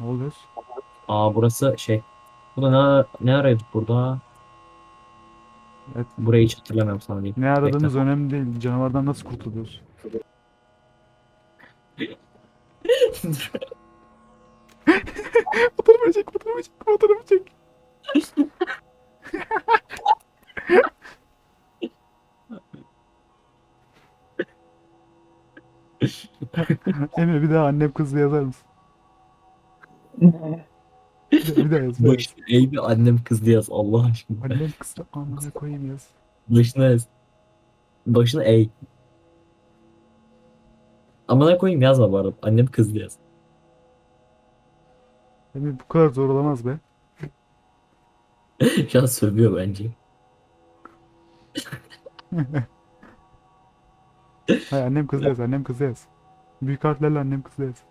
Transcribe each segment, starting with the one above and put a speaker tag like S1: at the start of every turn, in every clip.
S1: Ne oluyor?
S2: Aa burası şey. Burada ne, ne arıyorduk burada?
S1: Evet.
S2: Burayı hiç hatırlamıyorum sana diyeyim.
S1: Ne aradığımız önemli değil. Canavardan nasıl kurtuluyoruz? Fotoğrafı çek, fotoğrafı çek, fotoğrafı çek. Emre bir daha annem kızdı yazar mısın? Yaz. daha yaz.
S2: Annem kızdı yaz Allah aşkına.
S1: Annem kızdı amına koyayım yaz.
S2: Başına yaz. Başına ey. Amına koyayım yazma bu arada. Annem kızdı yaz.
S1: Emre bu kadar zor olamaz be.
S2: Şu an sövüyor bence.
S1: Hayır annem kızdı yaz, annem kızdı yaz. Büyük harflerle annem kızdı yaz.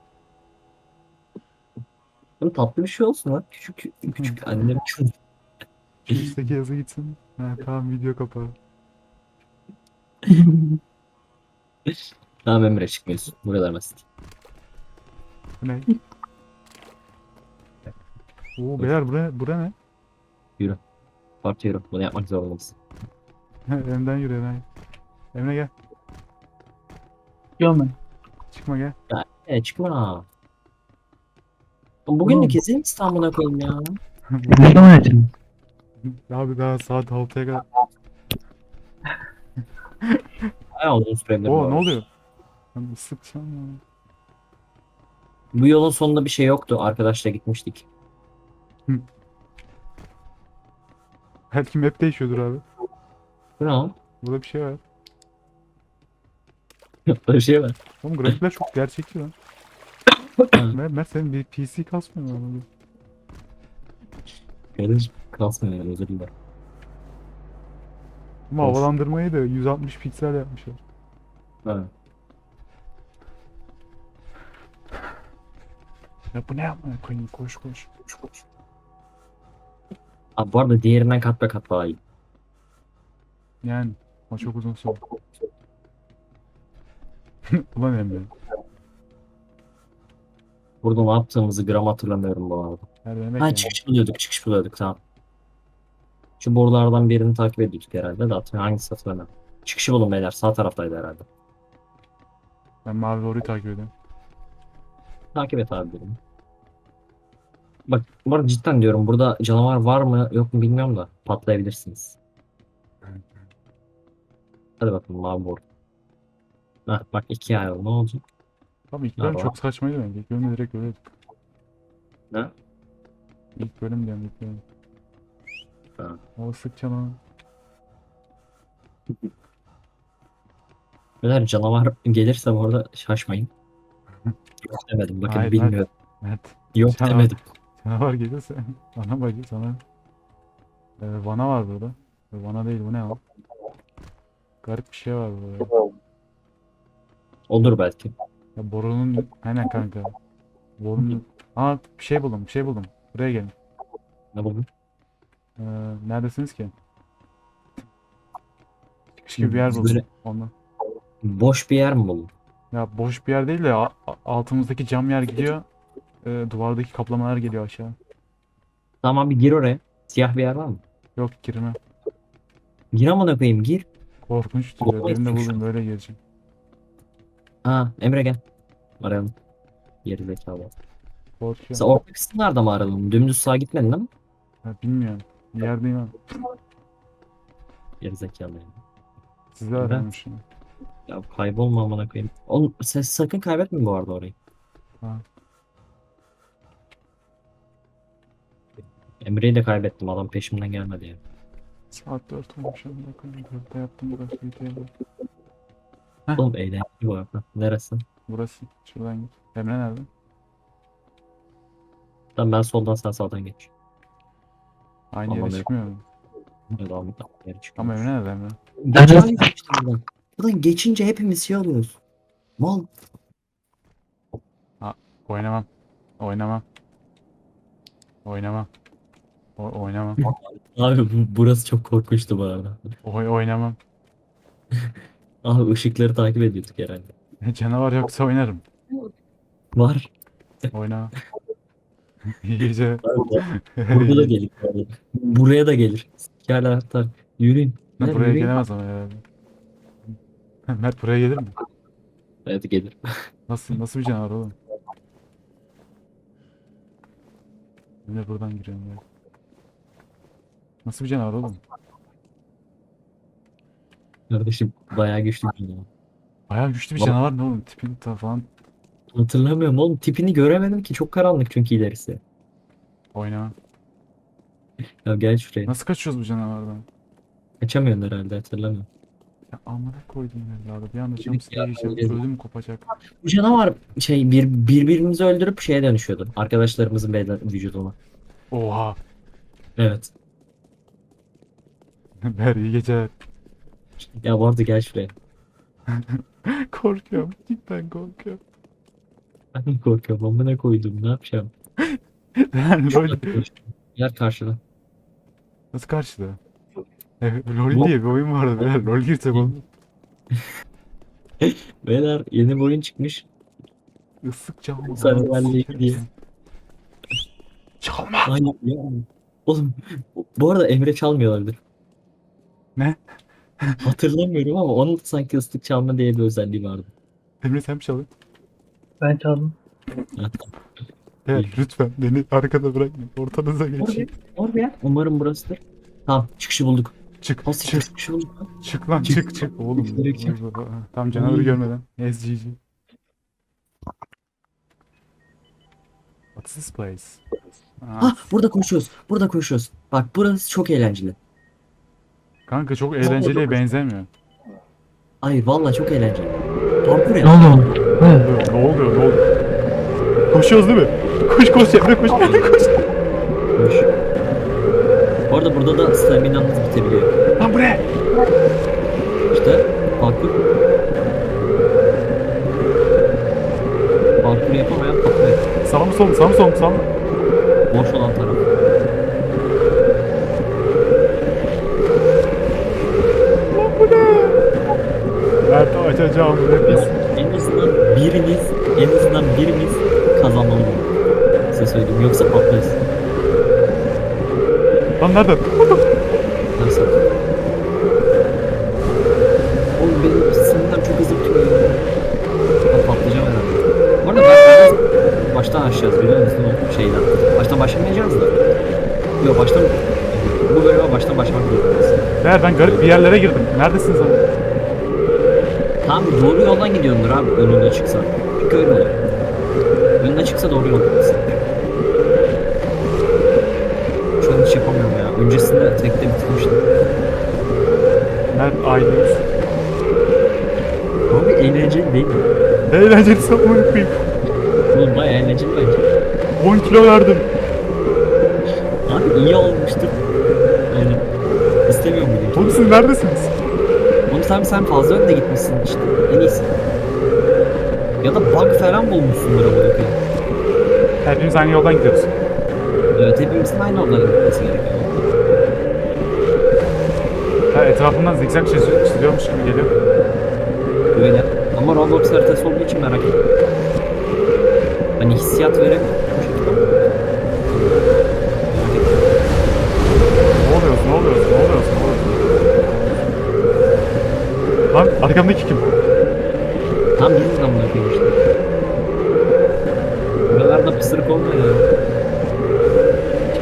S2: Oğlum tatlı bir şey olsun lan. Küçük küçük annem.
S1: Şu üstteki yazı gitsin. Ha, tamam video kapağı.
S2: Tamam Emre çıkmıyorsun. Bu kadar basit.
S1: Bu ne? Oo beyler bura, bura ne?
S2: Partiyorum. Bunu yapmak zorunda mısın?
S1: Emre'den yürü Emre. Emre gel.
S3: Ben.
S1: Çıkma gel.
S2: E çıkma. Bugün de
S1: Oğlum.
S2: kesin İstanbul'a koyayım ya.
S3: Ne zaman açın?
S1: Abi daha saat 6'ya kadar.
S2: Bayağı uzun sürebilir. bu
S1: Oo ne
S2: arada.
S1: oluyor? Ben ıslıkacağım ya.
S2: Bu yolun sonunda bir şey yoktu. Arkadaşla gitmiştik.
S1: Belki map değişiyordur abi.
S2: Bu ne lan?
S1: Burada bir şey var.
S2: Böyle bir şey var.
S1: Oğlum grafikler çok gerçekçi lan. Mert, Mert senin bir PC kasmıyor mu?
S2: Kardeşim kasmıyor özür dilerim.
S1: Ama
S2: Of.
S1: havalandırmayı da 160 piksel yapmışlar.
S2: Ha.
S1: Ya bu ne yapmaya koyayım koş koş. koş, koş.
S2: Abi bu arada diğerinden kat be kat daha iyi.
S1: Yani o çok uzun süre. Ulan Emre.
S2: Burada ne yaptığımızı gram hatırlamıyorum bu arada.
S1: Her demek
S2: Ha
S1: yani.
S2: çıkış buluyorduk çıkış buluyorduk tamam. Şu borulardan birini takip ediyorduk herhalde de hatırlamıyorum hangisi hatırlamıyorum. Çıkışı bulun beyler sağ taraftaydı herhalde.
S1: Ben mavi doğruyu takip ediyorum.
S2: Takip et abi birini. Bak bu arada cidden diyorum burada canavar var mı yok mu bilmiyorum da patlayabilirsiniz. Hadi bakalım mavi boru. Heh, bak iki ay oldu ne olacak?
S1: Abi ilk bölüm
S2: var?
S1: çok saçmaydı bence. İlk bölümde direkt öyleydik.
S2: Ne?
S1: İlk bölüm diyorum ilk bölüm.
S2: Ha.
S1: O sıkça lan.
S2: Beyler canavar gelirse bu arada şaşmayın. Yok demedim bakın
S1: Hayır,
S2: bilmiyorum.
S1: Evet.
S2: Yok
S1: Canavar.
S2: demedim.
S1: Canavar gelirse bana bacı sana. Ee, Vana var burada. Ee, Vana değil bu ne o? Garip bir şey var burada.
S2: Olur belki.
S1: Ya borunun aynen kanka. Borunun Aa bir şey buldum bir şey buldum. Buraya gelin.
S2: Ne buldun?
S1: Ee, neredesiniz ki? Çıkış gibi bir yer
S2: Biz
S1: buldum.
S2: böyle-
S1: Ondan.
S2: Boş bir yer mi buldun?
S1: Ya boş bir yer değil de altımızdaki cam yer gidiyor. Ee, duvardaki kaplamalar geliyor aşağı.
S2: Tamam bir gir oraya. Siyah bir yer var mı?
S1: Yok girme.
S2: Gir amına koyayım gir.
S1: Korkunç.
S2: Olmayı
S1: Benim de buldum böyle geleceğim.
S2: Ha Emre gel. Arayalım. Geri zekalı. Sen
S1: Korkuyorum.
S2: orta kısımlarda mı aradın? Dümdüz sağa gitmedin değil mi?
S1: Ya, bilmiyorum. Bir yerdeyim abi.
S2: Geri zekalı yani.
S1: Sizi aramışım.
S2: Ya kaybolma amına koyayım. Oğlum sen sakın kaybetme bu arada orayı.
S1: Ha.
S2: Emre'yi de kaybettim adam peşimden gelmedi ya.
S1: Saat 4 olmuş. amına koyayım. Dörtte yaptım burası. videoyu. Heh.
S2: Oğlum eğlenceli bu arada. Neresi?
S1: Burası. Şuradan git. Emre nerede?
S2: Tamam ben soldan sen sağdan geç.
S1: Aynı
S2: Aman
S1: yere çıkmıyor mu?
S2: Ya da Ahmet abi yere çıkıyor.
S1: Ama Emre nerede Emre?
S2: Geçtim buradan. Buradan geçince hepimiz şey oluyoruz. Mal.
S1: Oynamam. Oynamam. Oynamam. O oynamam.
S2: Abi bu- burası çok korkunçtu bu arada.
S1: Oy oynamam.
S2: Abi ışıkları takip ediyorduk herhalde.
S1: Canavar yoksa oynarım.
S2: Var.
S1: Oynamam. İyi geceler.
S2: Burada da gelir. Buraya da gelir. Sikerler hatta. Yürüyün.
S1: Lan buraya
S2: yürüyün.
S1: gelemez ama ya. Mert buraya gelir mi?
S2: Evet gelir.
S1: Nasıl nasıl bir canavar oğlum? De buradan giriyorum ya. Nasıl bir canavar oğlum?
S2: Kardeşim bayağı güçlü bir canavar.
S1: Bayağı güçlü bir
S2: Baba-
S1: canavar ne oğlum? Tipin ta falan
S2: Hatırlamıyorum oğlum. Tipini göremedim ki. Çok karanlık çünkü ilerisi.
S1: oyna.
S2: Ya gel şuraya.
S1: Nasıl kaçıyoruz bu canavardan?
S2: Kaçamıyorsun herhalde hatırlamıyorum.
S1: Ya amına koydum evladı. Bir anda
S2: Dedik
S1: jumpscare
S2: ya,
S1: geçirdim.
S2: öyle.
S1: Öldüm kopacak.
S2: Bu canavar şey bir, birbirimizi öldürüp şeye dönüşüyordu. Arkadaşlarımızın beden vücuduna.
S1: Oha.
S2: Evet.
S1: Ver iyi geceler.
S2: Ya arada gel şuraya.
S1: korkuyorum. Cidden korkuyorum.
S2: Ben de korkuyorum. Amına koydum. Ne yapacağım?
S1: Yani
S2: yaklaştım. Gel karşıda.
S1: nasıl karşıda? Evet, LOL
S2: Bu-
S1: diye bir oyun vardı. Beyler LOL girsek oğlum.
S2: Beyler yeni bir oyun çıkmış.
S1: Islık çalma.
S2: Sen benle ilgili.
S1: seni. Çalma.
S2: Aynen ya. Oğlum bu arada Emre çalmıyor olabilir.
S1: Ne?
S2: Hatırlamıyorum ama onun sanki ıslık çalma diye bir özelliği vardı.
S1: Emre sen mi çalıyorsun?
S3: Ben çaldım.
S1: Evet lütfen beni arkada bırakmayın. Ortanıza geçin.
S2: oraya. Umarım burasıdır. Tamam çıkışı bulduk.
S1: Çık
S2: Nasıl
S1: çık
S2: çıkışı bulduk? lan?
S1: çık lan
S2: Çık.
S1: çık çık oğlum.
S2: Çık, çık.
S1: Tam canavarı görmeden. SGG. What's this place? Ah,
S2: Ha burada koşuyoruz. Burada koşuyoruz. Bak burası çok eğlenceli.
S1: Kanka çok eğlenceliye benzemiyor.
S2: Hayır vallahi çok eğlenceli. Parkur
S3: Ne oldu? Ne?
S1: Ne oluyor ne oluyor? Koşuyoruz değil mi? Koş koş Emre koş. koş.
S2: Koş. Bu arada burada da staminanız bitebiliyor.
S1: Lan bu ne?
S2: İşte parkur. Parkur yapamayan patlıyor.
S1: Sağ mı sol mu? Sağ mı sol mu? Sağ mı?
S2: Boş olan taraf. Yoksa patlarız.
S1: Lan nereden?
S2: Nasıl? Oğlum benim sinirden çok hızlı ya. Ben patlayacağım herhalde. Bu arada ben biraz baştan açacağız biliyor musun o şeyden. Baştan başlamayacağız da. Yok baştan bu bölüme baştan başlamak zorundayız.
S1: Değer ben garip bir yerlere girdim. Neredesiniz abi?
S2: Tam doğru yoldan gidiyordur abi önüne çıksa. Çünkü öyle oluyor. Önüne çıksa doğru yoldasın. An hiç yapamıyorum ya. Öncesinde tekte bitirmiştim.
S1: Mert aileyiz.
S2: Abi eğlenceli değil mi?
S1: Eğlenceli sapma koyayım.
S2: Oğlum bayağı eğlenceli bence.
S1: 10 kilo verdim.
S2: Abi iyi olmuştur. Yani istemiyor muydun?
S1: Oğlum siz neredesiniz?
S2: Oğlum sen, sen fazla önde gitmişsin işte. En iyisi. Ya da bug falan bulmuşsundur ama.
S1: Hepimiz aynı yoldan gidiyoruz.
S2: Hepimizin aynı yoldan gitmesi gerekiyor.
S1: Ha, etrafından zikzak çiziyor, çiziyormuş gibi geliyor.
S2: Öyle. Ama Roblox haritası olduğu için merak ettim. Hani hissiyat veremiyor.
S1: Ne oluyoruz, ne oluyoruz, ne oluyoruz, ne oluyoruz? Lan arkamdaki kim?
S2: Tam bizim zamanda koyayım işte. Buralarda pısırık olma ya.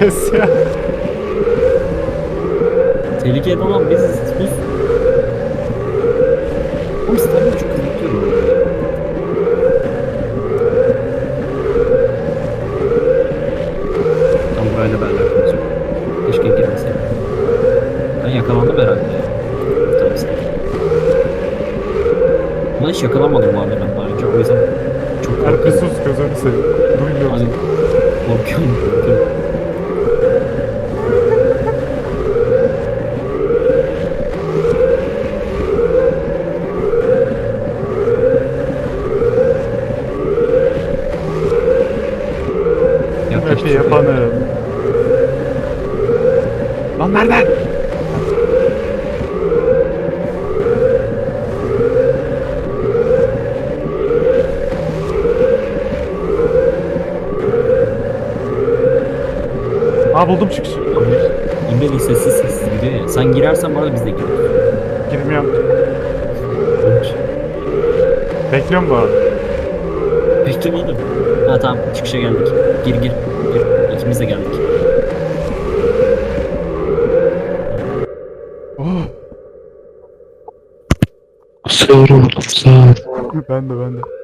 S1: Kes ya.
S2: Tehlikeli olan biziz. Sus. Oğlum stamina çok ya. Tam burayla bir alakamız yok. Keşke girmeseydim. Ben yakalandım herhalde. Tabii sen. Ama hiç yakalanmadım bu arada ben daha önce. O yüzden çok korkuyorum.
S1: sus gözünü seveyim. Duymuyorum
S2: Hani korkuyorum, korkuyorum.
S1: Bu yapanı. Lan nereden? Aa buldum çıkışı.
S2: İmbeli sessiz sessiz gidiyor ya. Sen girersen bana biz de gireriz.
S1: Girmiyorum. Bekliyorum bu arada.
S2: Beklemedim. Ha tamam çıkışa geldik. Gir gir. Gir. İkimiz de geldik.
S1: Oh.
S3: Sığır oldum sığır.
S1: ben de ben de.